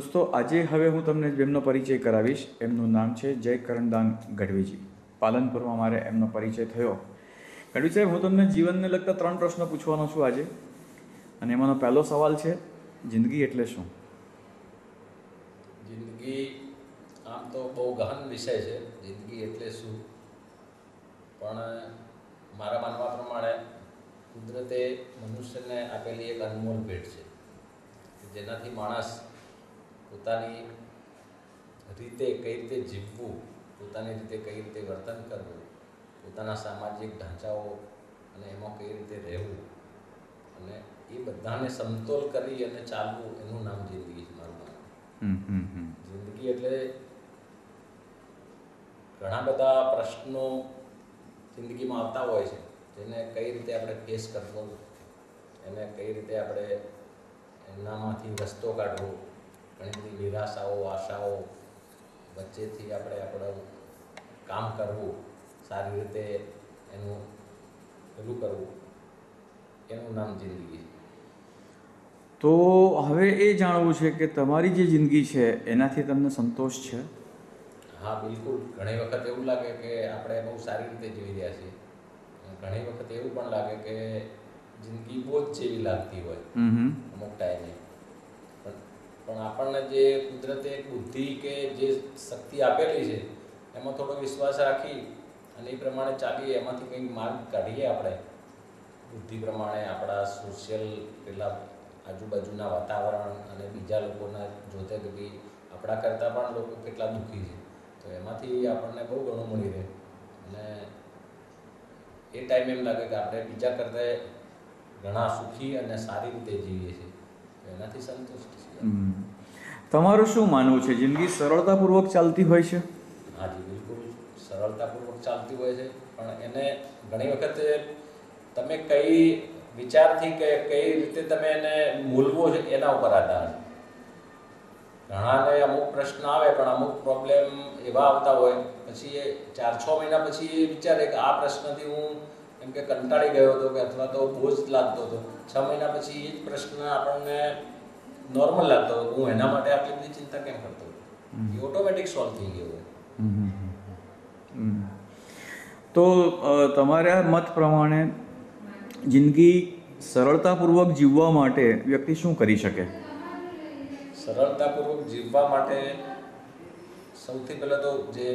દોસ્તો, આજે હવે હું તમને એમનો પરિચય કરાવીશ. એમનું નામ છે જય કરણદાન ગઢવીજી પાલનપુરમાં મારે એમનો પરિચય થયો. ગઢવી સાહેબ, હું તમને જીવનને લગતા ત્રણ પ્રશ્નો પૂછવાનો છું આજે. અને એમાંનો પહેલો સવાલ છે, જિંદગી એટલે શું? જિંદગી આમ તો બહુ ગહન વિષય છે. જિંદગી એટલે શું? પણ મારા માનવા પ્રમાણે કુદરતે મનુષ્યને આપેલી એક અનમોલ ભેટ છે. જેનાથી માણસ પોતાની રીતે કઈ રીતે જીવવું પોતાની રીતે કઈ રીતે વર્તન કરવું પોતાના સામાજિક ઢાંચાઓ અને એમાં કઈ રીતે રહેવું અને એ બધાને સમતોલ કરી અને ચાલવું એનું નામ જિંદગી છે મારું માનવું. જિંદગી એટલે ઘણા બધા પ્રશ્નો જિંદગીમાં આવતા હોય છે જેને કઈ રીતે આપણે ફેસ કરવો એને કઈ રીતે આપણે એમનામાંથી રસ્તો કાઢવો ઘણી બધી નિરાશાઓ આશાઓ વચ્ચેથી આપણે આપણું કામ કરવું સારી રીતે એનું પેલું કરવું એનું નામ જિંદગી. તો હવે એ જાણવું છે કે તમારી જે જિંદગી છે એનાથી તમને સંતોષ છે? હા બિલકુલ. ઘણી વખત એવું લાગે કે આપણે બહુ સારી રીતે જીવી રહ્યા છીએ. ઘણી વખત એવું પણ લાગે કે જિંદગી બોજ જેવી લાગતી હોય. અમુક ટાઈમે. પણ આપણને જે કુદરતે બુદ્ધિ કે જે શક્તિ આપેલી છે, એમાં થોડો વિશ્વાસ રાખી અને એ પ્રમાણે ચાલીએ, એમાંથી કંઈક માર્ગ કાઢીએ આપણે. બુદ્ધિ પ્રમાણે આપણા સોશિયલ પેલા આજુબાજુના વાતાવરણ અને બીજા લોકોના જોતે કે આપણા કરતાં પણ લોકો કેટલા દુઃખી છે. તો એમાંથી આપણને બહુ ઘણું મળી રહે. અને એ ટાઈમ એમ લાગે કે આપણે બીજા કરતાં ઘણા સુખી અને સારી રીતે જીવીએ છીએ. એનાથી સંતુષ્ટ છે. તમારું શું માનવું છે? જિંદગી સરળતાપૂર્વક ચાલતી હોય છે? હાજી બિલકુલ સરળતાપૂર્વક ચાલતી હોય છે. પણ એને ઘણી વખત તમે કઈ વિચારથી કે કઈ રીતે તમે એને મૂલવો છે એના ઉપર આધાર ઘણાને અમુક પ્રશ્ન આવે પણ અમુક પ્રોબ્લેમ એવા આવતા હોય. પછી એ ચાર છ મહિના પછી એ વિચારે કે આ પ્રશ્નથી હું એમ કે કંટાળી ગયો હતો કે અથવા તો બોજ લાગતો હતો. છ મહિના પછી એ જ પ્રશ્ન આપણને નોર્મલ લાગતો હતો હું એના માટે આટલી બધી ચિંતા કેમ કરતો એ ઓટોમેટિક સોલ્વ થઈ ગયો. તો તમારા મત પ્રમાણે જિંદગી સરળતાપૂર્વક જીવવા માટે વ્યક્તિ શું કરી શકે? સરળતાપૂર્વક જીવવા માટે સૌથી પહેલાં તો જે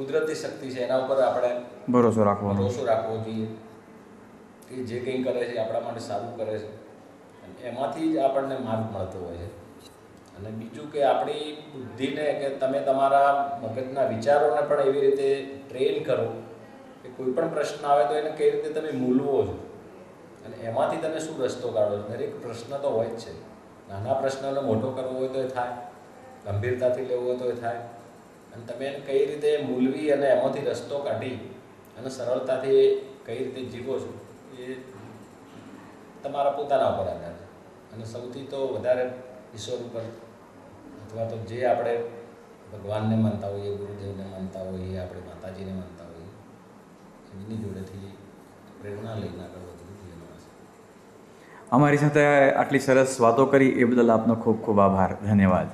કુદરતી શક્તિ છે એના ઉપર આપણે ભરોસો રાખવો ભરોસો રાખવો જોઈએ કે જે કંઈ કરે છે આપણા માટે સારું કરે છે. અને એમાંથી જ આપણને માર્ગ મળતો હોય છે. અને બીજું કે આપણી બુદ્ધિને કે તમે તમારા મગજના વિચારોને પણ એવી રીતે ટ્રેન કરો કે કોઈ પણ પ્રશ્ન આવે તો એને કઈ રીતે તમે મૂલવો છો. અને એમાંથી તમે શું રસ્તો કાઢો છો? દરેક પ્રશ્ન તો હોય જ છે. નાના પ્રશ્નને મોટો કરવો હોય તો એ થાય. ગંભીરતાથી લેવો હોય તો એ થાય. અને તમે એને કઈ રીતે મૂલવી અને એમાંથી રસ્તો કાઢી અને સરળતાથી કઈ રીતે જીવો છો, એ તમારા પોતાના ઉપર આધાર છે. અને સૌથી તો વધારે ઈશ્વર ઉપર અથવા તો જે આપણે ભગવાનને માનતા હોઈએ, ગુરુદેવને માનતા હોઈએ, આપણે માતાજીને માનતા હોઈએ, એમની જોડેથી પ્રેરણા લઈને આગળ વધવું અમારી સાથે આટલી સરસ વાતો કરી, એ બદલ આપનો ખૂબ ખૂબ આભાર. ધન્યવાદ.